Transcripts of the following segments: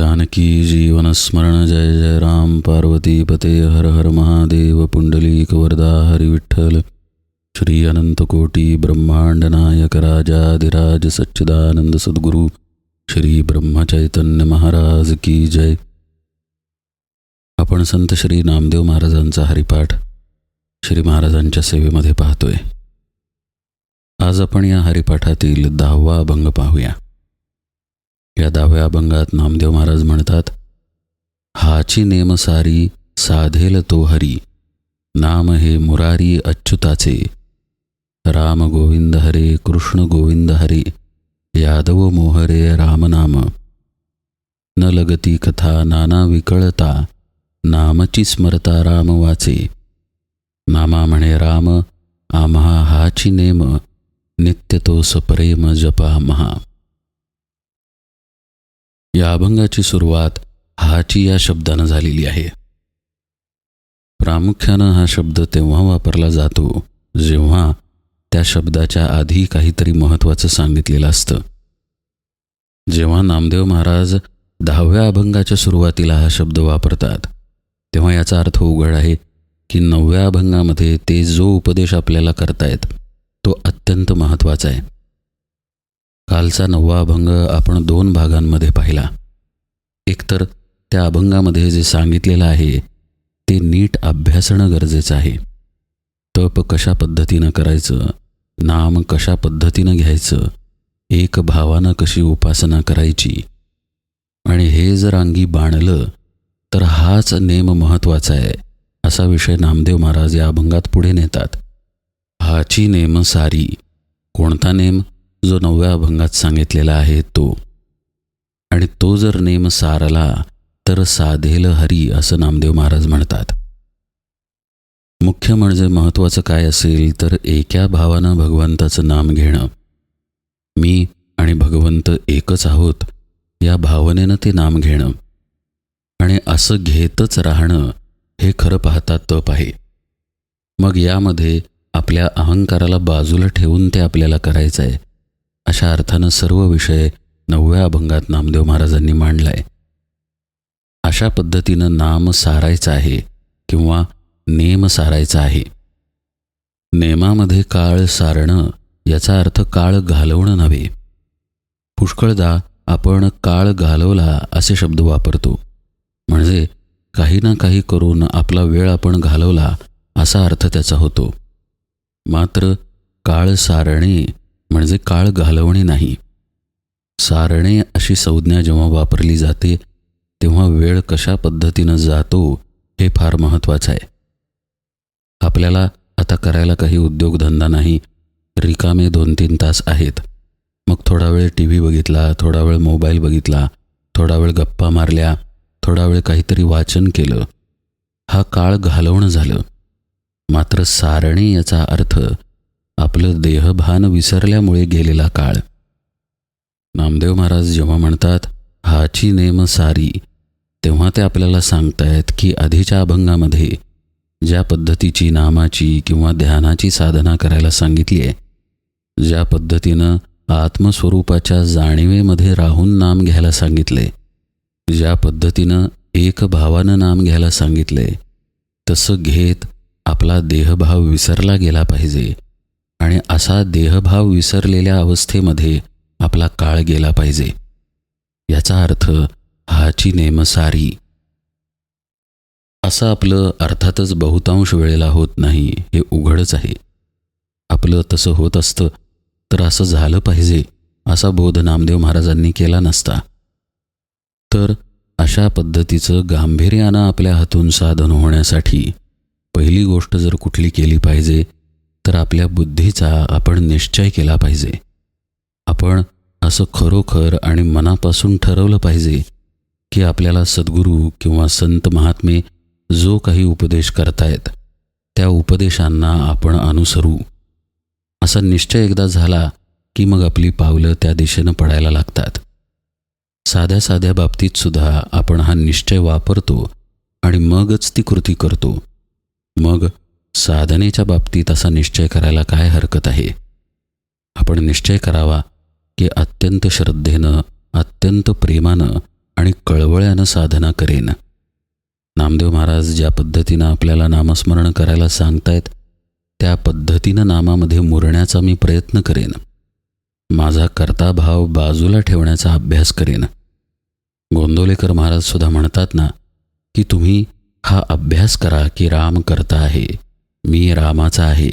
जानकी जीवनस्मरण जय जय राम। पार्वती पते हर हर महादेव। पुंडलीक वरदा हरिविठ्ठल श्री अनंतकोटी ब्रह्मांड नायक राजाधिराज सच्चिदानंद सद्गुरू। श्री ब्रह्मचैतन्य महाराज की जय। आपण संत श्री नामदेव महाराजांचा हरिपाठ श्री महाराजांच्या सेवेमध्ये पाहतोय. आज आपण या हरिपाठातील दहावा अभंग पाहूया. या दहाव्या अभंगात नामदेव महाराज म्हणतात हाची नेम सारी साधेल तो हरी नाम हे मुरारी अच्युताचे. राम गोविंद हरे कृष्ण गोविंद हरे यादव मोहरे रामनाम न लगती कथा नाना विकळता नामची स्मरता राम वाचे. नामा म्हणे राम आम्हा हाची नेम नित्य तो सप्रेम जपा महा. या अभंगाची सुरुवात हाची या शब्दानं झालेली आहे. प्रामुख्यानं हा शब्द तेव्हा वापरला जातो जेव्हा त्या शब्दाच्या आधी काहीतरी महत्त्वाचं सांगितलेलं असतं. जेव्हा नामदेव महाराज दहाव्या अभंगाच्या सुरुवातीला हा शब्द वापरतात तेव्हा याचा अर्थ उघड आहे की नवव्या अभंगामध्ये ते जो उपदेश आपल्याला करतायत तो अत्यंत महत्त्वाचा आहे. कालचा नववा अभंग आपण दोन भागांमध्ये पाहिला. एकतर त्या अभंगामध्ये जे सांगितलेलं आहे ते नीट अभ्यासणं गरजेचं आहे. तप कशा पद्धतीनं करायचं नाम कशा पद्धतीनं घ्यायचं एक भावानं कशी उपासना करायची आणि हे जर अंगी बाणलं तर हाच नेम महत्त्वाचा आहे असा विषय नामदेव महाराज या अभंगात पुढे नेतात. हाची नेम सारी कोणता नेम? जो नवव्या अभंगात सांगितलेला आहे तो. आणि तो जर नेम सारला तर साधेल हरी असं नामदेव महाराज म्हणतात. मुख्य म्हणजे महत्त्वाचं काय असेल तर एका भावानं भगवंताचं नाम घेणं. मी आणि भगवंत एकच आहोत या भावनेनं ते नाम घेणं. आणि असं घेतच राहणं हे खरं पाहता तप आहे. मग यामध्ये आपल्या अहंकाराला बाजूला ठेवून ते आपल्याला करायचं आहे अशा अर्थानं सर्व विषय नवव्या अभंगात नामदेव महाराजांनी मांडलाय. अशा पद्धतीनं नाम सारायचं आहे किंवा नेम सारायचा आहे. नेमामध्ये काळ सारणं याचा अर्थ काळ घालवणं नव्हे. पुष्कळदा आपण काळ घालवला असे शब्द वापरतो. म्हणजे काही ना काही करून आपला वेळ आपण घालवला असा अर्थ त्याचा होतो. मात्र काळ सारणे म्हणजे काळ घालवणे नाही. सारणे अशी संज्ञा जेव्हा वापरली जाते तेव्हा वेळ कशा पद्धतीनं जातो हे फार महत्त्वाचं आहे. आपल्याला आता करायला काही उद्योगधंदा नाही रिकामे दोन तीन तास आहेत. मग थोडा वेळ टी व्ही बघितला थोडा वेळ मोबाईल बघितला थोडा वेळ गप्पा मारल्या थोडा वेळ काहीतरी वाचन केलं. हा काळ घालवणं झालं. मात्र सारणे याचा अर्थ आपलं देहभान विसरल्यामुळे गेलेला काळ. नामदेव महाराज जेव्हा म्हणतात हाची नेम सारी तेव्हा ते आपल्याला सांगतायत की आधीच्या अभंगामध्ये ज्या पद्धतीची नामाची किंवा ध्यानाची साधना करायला सांगितली आहे ज्या पद्धतीनं आत्मस्वरूपाच्या जाणीवेमध्ये राहून नाम घ्यायला सांगितले ज्या पद्धतीनं एक भावानं नाम घ्यायला सांगितले तसं घेत आपला देहभाव विसरला गेला पाहिजे. आणि असा देहभाव विसरलेल्या अवस्थेमध्ये आपला काळ गेला पाहिजे. याचा अर्थ हाची नेम सारी असं आपलं अर्थातच बहुतांश वेळेला होत नाही हे उघडच आहे. आपलं तसं होत असतं तर असं झालं पाहिजे असा बोध नामदेव महाराजांनी केला नसता. तर अशा पद्धतीचं गांभीर्यानं आपल्या हातून साधन होण्यासाठी पहिली गोष्ट जर कुठली केली पाहिजे तर आपल्या बुद्धीचा आपण निश्चय केला पाहिजे. आपण असं खरोखर आणि मनापासून ठरवलं पाहिजे की आपल्याला सद्गुरू किंवा संत महात्मे जो काही उपदेश करतायत त्या उपदेशांना आपण अनुसरू. असा निश्चय एकदा झाला की मग आपली पावलं त्या दिशेनं पडायला लागतात. साध्या साध्या बाबतीत सुद्धा आपण हा निश्चय वापरतो आणि मगच ती कृती करतो. मग साधनेच्या बाबतीत असा निश्चय करायला काय हरकत आहे? आपण निश्चय करावा की अत्यंत श्रद्धेनं अत्यंत प्रेमानं आणि कळवळ्यानं साधना करेन. नामदेव महाराज ज्या पद्धतीनं आपल्याला नामस्मरण करायला सांगतायत त्या पद्धतीनं नामामध्ये मुरण्याचा मी प्रयत्न करेन. माझा कर्ताभाव बाजूला ठेवण्याचा अभ्यास करेन. गोंदवलेकर महाराज सुद्धा म्हणतात ना की तुम्ही हा अभ्यास करा की राम करता आहे. मी रामाचा आहे.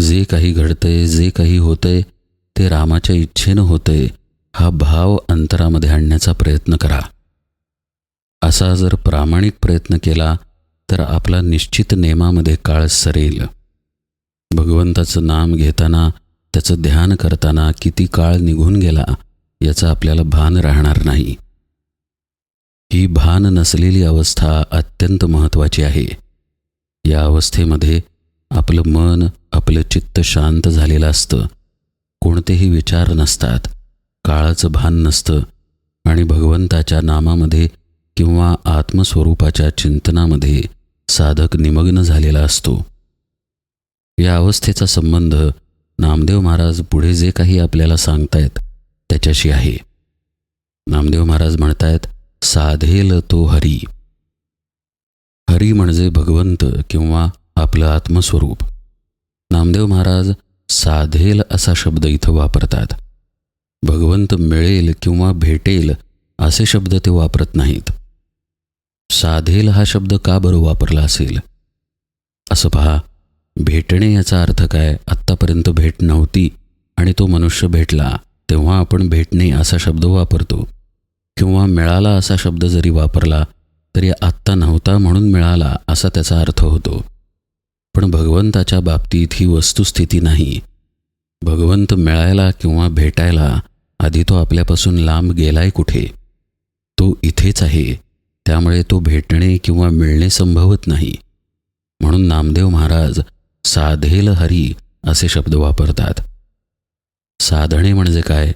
जे काही घडतंय जे काही होतंय ते रामाच्या इच्छेनं होतंय. हा भाव अंतरामध्ये आणण्याचा प्रयत्न करा. असा जर प्रामाणिक प्रयत्न केला तर आपला निश्चित नेमामध्ये काळ सरेल. भगवंताचं नाम घेताना त्याचं ध्यान करताना किती काळ निघून गेला याचं आपल्याला भान राहणार नाही. ही भान नसलेली अवस्था अत्यंत महत्त्वाची आहे. या अवस्थेमध्ये आपलं मन आपलं चित्त शांत झालेलं असतं. कोणतेही विचार नसतात. काळाचं भान नसतं. आणि भगवंताच्या नामामध्ये किंवा आत्मस्वरूपाच्या चिंतनामध्ये साधक निमग्न झालेला असतो. या अवस्थेचा संबंध नामदेव महाराज पुढे जे काही आपल्याला सांगतायत त्याच्याशी आहे. नामदेव महाराज म्हणतायत साधेल तो हरी. हरी म्हणजे भगवंत किंवा आपलं आत्मस्वरूप. नामदेव महाराज साधेल असा शब्द इथं वापरतात. भगवंत मिळेल किंवा भेटेल असे शब्द ते वापरत नाहीत. साधेल हा शब्द का बरं वापरला असेल? असं पहा भेटणे याचा अर्थ काय? आत्तापर्यंत भेट नव्हती आणि तो मनुष्य भेटला तेव्हा आपण भेटणे असा शब्द वापरतो. किंवा मिळाला असा शब्द जरी वापरला तरी आत्ता नव्हता म्हणून मिळाला असा त्याचा अर्थ होतो. पण भगवंताच्या बाबतीत ही वस्तुस्थिती नाही. भगवंत मिळायला किंवा भेटायला आधी तो आपल्यापासून लांब गेलाय कुठे? तो इथेच आहे. त्यामुळे तो भेटणे किंवा मिळणे संभवत नाही. म्हणून नामदेव महाराज साधेल हरी असे शब्द वापरतात. साधणे म्हणजे काय?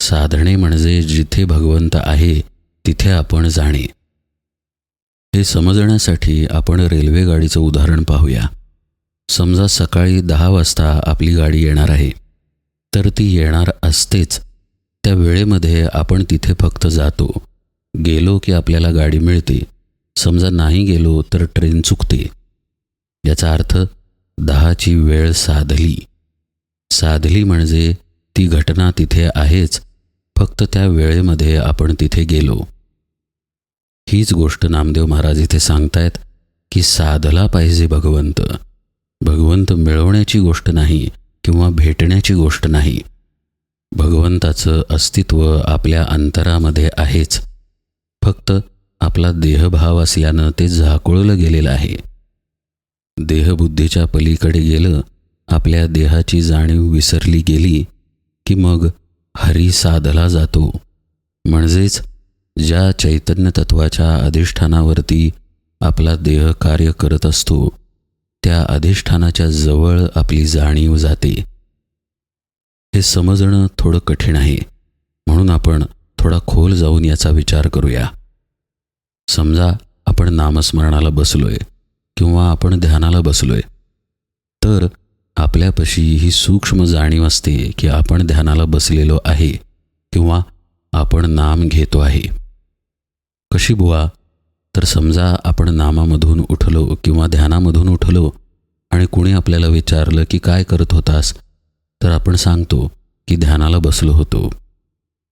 साधणे म्हणजे जिथे भगवंत आहे तिथे आपण जाणे. हे समजण्यासाठी आपण रेल्वे गाडीचं उदाहरण पाहूया. समजा सकाळी दहा वाजता आपली गाडी येणार आहे. तर ती येणार असतेच. त्या वेळेमध्ये आपण तिथे फक्त जातो. गेलो की आपल्याला गाडी मिळते. समजा नाही गेलो तर ट्रेन चुकते. याचा अर्थ दहाची वेळ साधली. साधली म्हणजे ती घटना तिथे आहेच. फक्त त्या वेळेमध्ये आपण तिथे गेलो. हीच गोष्ट नामदेव महाराज इथे सांगतायत की साधला पाहिजे भगवंत. भगवंत मिळवण्याची गोष्ट नाही किंवा भेटण्याची गोष्ट नाही. भगवंताचं अस्तित्व आपल्या अंतरामध्ये आहेच. फक्त आपला देहभाव असल्यानं ते झाकोळलं गेलेलं आहे. देहबुद्धीच्या पलीकडे गेलं आपल्या देहाची जाणीव विसरली गेली की मग हरी साधला जातो. म्हणजेच ज्या चैतन्य तत्वाच्या अधिष्ठानावरती आपला देह कार्य करत असतो त्या अधिष्ठानाच्या जवळ आपली जाणीव जाते. हे समजणं थोडं कठीण आहे. म्हणून आपण थोडा खोल जाऊन याचा विचार करूया. समजा आपण नामस्मरणाला बसलोय किंवा आपण ध्यानाला बसलोय तर आपल्यापाशी ही सूक्ष्म जाणीव असते की आपण ध्यानाला बसलेलो आहे किंवा आपण नाम घेतो आहे. कशी बुवा? तर समजा आपण नामामधून उठलो किंवा ध्यानामधून उठलो आणि कुणी आपल्याला विचारलं की काय करत होतास तर आपण सांगतो की ध्यानाला बसलो होतो.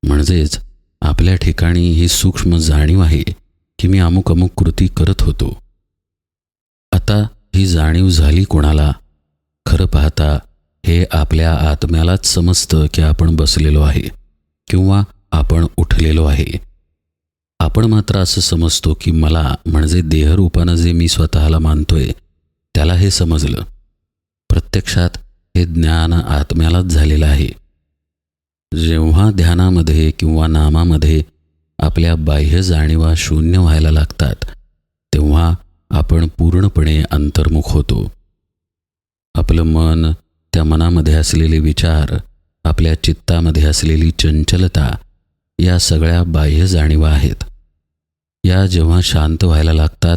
म्हणजेच आपल्या ठिकाणी ही सूक्ष्म जाणीव आहे की मी अमुक अमुक कृती करत होतो. आता ही जाणीव झाली कोणाला? खरं पाहता हे आपल्या आत्म्यालाच समजतं की आपण बसलेलो आहे किंवा आपण उठलेलो आहे. आपण मात्र असं समजतो की मला म्हणजे देहरूपानं जे मी स्वतःला मानतोय त्याला हे समजलं. प्रत्यक्षात हे ज्ञान आत्म्यालाच झालेलं आहे. जेव्हा ध्यानामध्ये किंवा नामामध्ये आपल्या बाह्य जाणीवा शून्य व्हायला लागतात तेव्हा आपण पूर्णपणे अंतर्मुख होतो. आपलं मन त्या मनामध्ये असलेले विचार आपल्या चित्तामध्ये असलेली चंचलता या सगळ्या बाह्य जाणीवा आहेत. या जेव्हा शांत व्हायला लागतात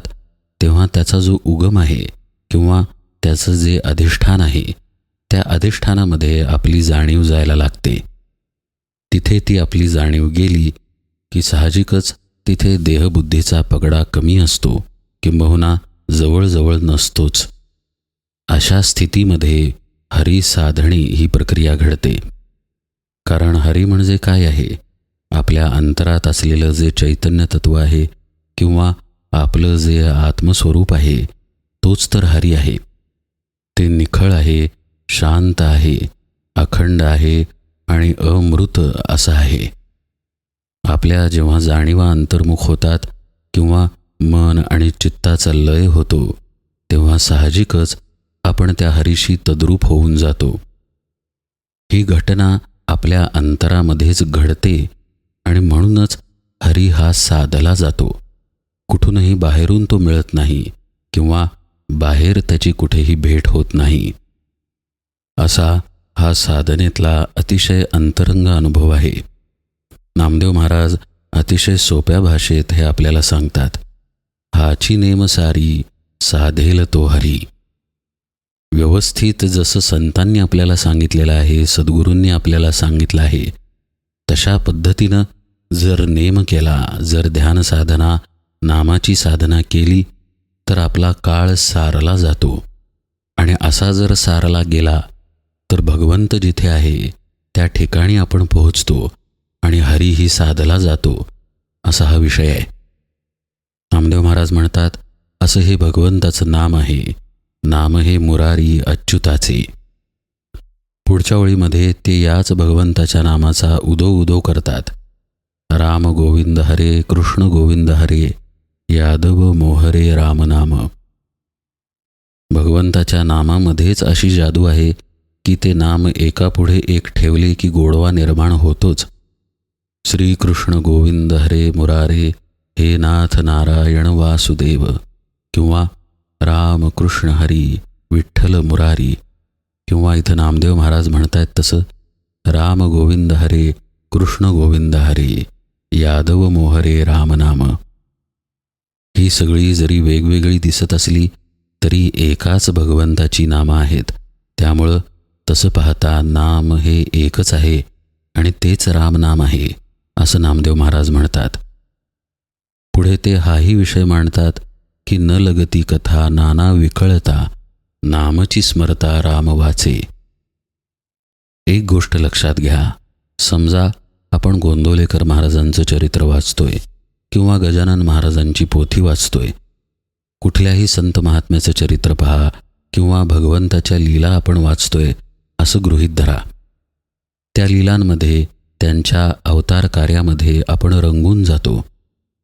तेव्हा त्याचा जो उगम आहे किंवा त्याचं जे अधिष्ठान आहे त्या अधिष्ठानामध्ये आपली जाणीव जायला लागते. तिथे ती आपली जाणीव गेली की साहजिकच तिथे देहबुद्धीचा पगडा कमी असतो किंबहुना जवळजवळ नसतोच. अशा स्थितीमध्ये हरी साधणी ही प्रक्रिया घडते. कारण हरी म्हणजे काय आहे? आपल्या अंतरात असलेलं जे चैतन्य तत्व आहे किंवा आपलं जे आत्मस्वरूप आहे तोच तर हरी आहे. ते निखळ आहे शांत आहे अखंड आहे आणि अमृत असं आहे. आपल्या जेव्हा जाणीवा अंतर्मुख होतात किंवा मन आणि चित्ताचा लय होतो तेव्हा साहजिकच आपण त्या हरीशी तद्रूप होऊन जातो. ही घटना आपल्या अंतरामध्येच घडते आणि म्हणूनच हरी हा साधला जातो. कुठूनही बाहेरून तो मिळत नाही किंवा बाहेर त्याची कुठेही भेट होत नाही. असा हा साधनेतला अतिशय अंतरंग अनुभव आहे. नामदेव महाराज अतिशय सोप्या भाषेत हे आपल्याला सांगतात. हाची नेम सारी साधेल तो हरी. व्यवस्थित जसं संतांनी आपल्याला सांगितलेलं आहे सद्गुरूंनी आपल्याला सांगितलं आहे तशा पद्धतीनं जर नेम केला जर ध्यान साधना नामाची साधना केली तर आपला काळ सारला जातो. आणि असा जर सारला गेला तर भगवंत जिथे आहे त्या ठिकाणी आपण पोहोचतो आणि हरीही साधला जातो असा हा विषय आहे. नामदेव महाराज म्हणतात असं हे भगवंताचं नाम आहे. नाम हे मुरारी अच्युताचे. पुढच्या ओळीमध्ये ते याच भगवंताच्या नामाचा उदो उदो करतात. राम गोविंद हरे कृष्ण गोविंद हरे यादव मोहरे रामनाम भगवंताच्या नामामध्येच अशी जादू आहे की ते नाम एकापुढे एक ठेवले की गोडवा निर्माण होतोच. श्रीकृष्ण गोविंद हरे मुरारे हे नाथ नारायण वासुदेव किंवा राम कृष्ण हरी विठ्ठल मुरारी किंवा इथं नामदेव महाराज म्हणतायत तसं राम गोविंद हरे कृष्ण गोविंद हरे यादव मोहरे रामनाम ही सगळी जरी वेगवेगळी दिसत असली तरी एकाच भगवंताची नामं आहेत. त्यामुळं तसं पाहता नाम हे एकच आहे आणि तेच रामनाम आहे असं नामदेव महाराज म्हणतात. पुढे ते हाही विषय मांडतात की न लगती कथा नाना विकळता नामची स्मरता राम वाचे. एक गोष्ट लक्षात घ्या. समजा आपण गोंदवलेकर महाराजांचं चरित्र वाचतोय किंवा गजानन महाराजांची पोथी वाचतोय. कुठल्याही संत महात्म्याचं चरित्र पहा किंवा भगवंताच्या लीला आपण वाचतोय असं गृहीत धरा. त्या लीलांमध्ये त्यांच्या अवतार कार्यामध्ये आपण रंगून जातो.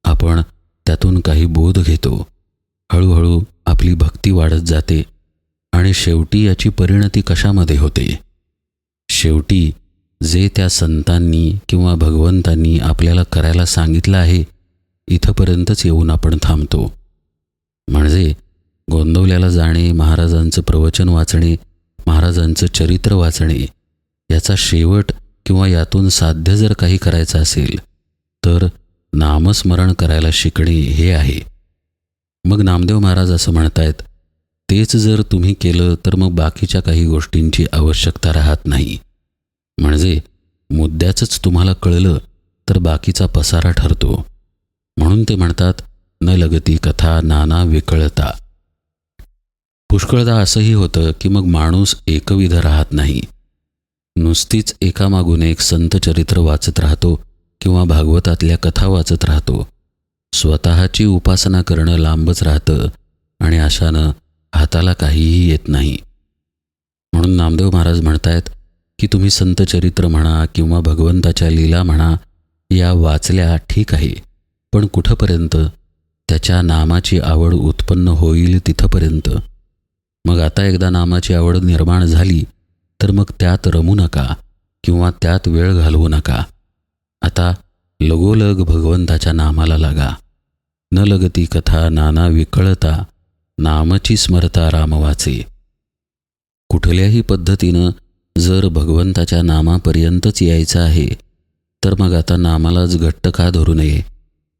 आपण त्यातून काही बोध घेतो. हळूहळू आपली भक्ती वाढत जाते. आणि शेवटी याची परिणती कशामध्ये होते? शेवटी जे त्या संतांनी किंवा भगवंतांनी आपल्याला करायला सांगितलं आहे इथंपर्यंतच येऊन आपण थांबतो. म्हणजे गोंदवल्याला जाणे महाराजांचं प्रवचन वाचणे महाराजांचं चरित्र वाचणे याचा शेवट किंवा यातून साध्य जर काही करायचं असेल तर नामस्मरण करायला शिकणे हे आहे. मग नामदेव महाराज असं म्हणतायत तेच जर तुम्ही केलं तर मग बाकीच्या काही गोष्टींची आवश्यकता राहत नाही. म्हणजे मुद्द्याचंच तुम्हाला कळलं तर बाकीचा पसारा ठरतो. म्हणून ते म्हणतात न लगती कथा नाना विकळता. पुष्कळदा असंही होतं की मग माणूस एकविध राहत नाही. नुसतीच एकामागून एक संत चरित्र वाचत राहतो किंवा भागवतातल्या कथा वाचत राहतो. स्वतःची उपासना करणं लांबच राहतं आणि अशानं हाताला काहीही येत नाही. म्हणून नामदेव महाराज म्हणतायत की तुम्ही संत चरित्र म्हणा किंवा भगवंताच्या लीला म्हणा या वाचल्या ठीक आहे. पण कुठंपर्यंत? त्याच्या नामाची आवड उत्पन्न होईल तिथंपर्यंत. मग आता एकदा नामाची आवड निर्माण झाली तर मग त्यात रमू नका किंवा त्यात वेळ घालवू नका. आता लगोलग भगवंताच्या नामाला लागा. न लगती कथा नाना विकळता नामची स्मरता राम वाचे. कुठल्याही पद्धतीनं जर भगवंताच्या नामापर्यंतच यायचं आहे तर मग आता नामालाच घट्ट का धरू नये?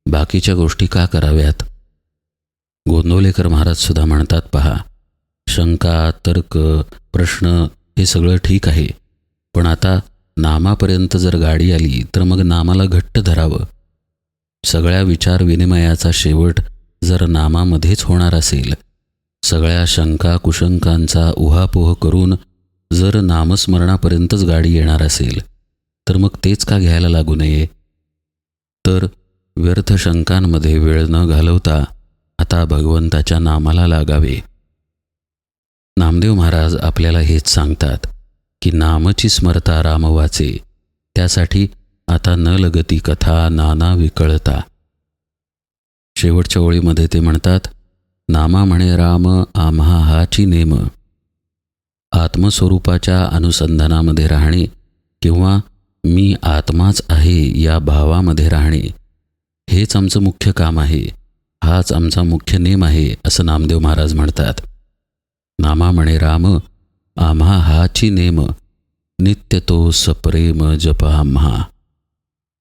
बाकीच्या गोष्टी का कराव्यात? गोंदवलेकर महाराज सुद्धा म्हणतात पहा शंका तर्क प्रश्न हे सगळं ठीक आहे पण आता नामापर्यंत जर गाडी आली तर मग नामाला घट्ट धरावं. सगळ्या विचार विनिमयाचा शेवट जर नामामध्येच होणार असेल सगळ्या शंका कुशंकांचा उहापोह करून जर नामस्मरणापर्यंतच गाडी येणार असेल तर मग तेच का घ्यायला लागू नये? तर व्यर्थ शंकांमध्ये वेळ न घालवता आता भगवंताच्या नामाला लागावे. नामदेव महाराज आपल्याला हेच सांगतात की नामची स्मरता राम वाचे त्यासाठी आता न लगती कथा नाना विकळता. शेवटच्या ओळीमध्ये ते म्हणतात नामा म्हणे राम आम्हा हाची नेम. आत्मस्वरूपाच्या अनुसंधानामध्ये राहणे किंवा मी आत्माच आहे या भावामध्ये राहणे हेच आमचं मुख्य काम आहे हाच आमचा मुख्य नेम आहे असं नामदेव महाराज म्हणतात. नामा म्हणे राम आम्हा हाची नेम नित्य तो सप्रेम जप आम्हा.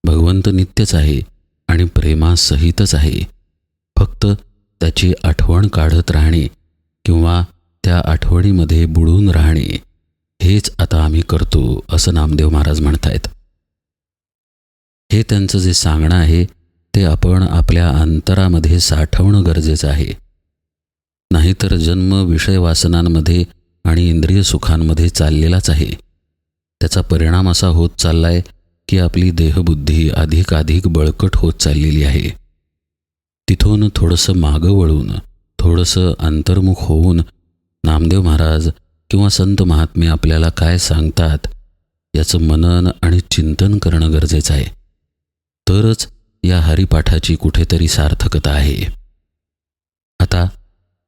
भगवंत नित्यच आहे आणि प्रेमासहितच आहे फक्त त्याची आठवण काढत राहणे किंवा त्या आठवणीमध्ये बुडून राहणे हेच आता आम्ही करतो असं नामदेव महाराज म्हणतायत. हे त्यांचं जे सांगणं आहे ते आपण आपल्या अंतरामध्ये साठवणं गरजेचं आहे. नाहीतर जन्म विषय वासनांमध्ये आणि इंद्रिय सुखांमध्ये चाललेलाच आहे. त्याचा परिणाम असा होत चाललाय की आपली देहबुद्धी अधिकाधिक बळकट होत चाललेली आहे. तिथून थोडंसं मागं वळून थोडंसं अंतर्मुख होऊन नामदेव महाराज किंवा संत महात्मे आपल्याला काय सांगतात याचं मनन आणि चिंतन करणं गरजेचं आहे. तरच या हरिपाठाची कुठेतरी सार्थकता आहे. आता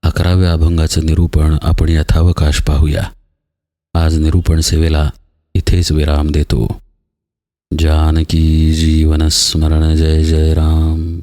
अकराव्या अभंगाचं निरूपण आपण यथावकाश पाहूया. आज निरूपण सेवेला इथेच विराम देतो. जानकी जीवन स्मरण जय जय राम.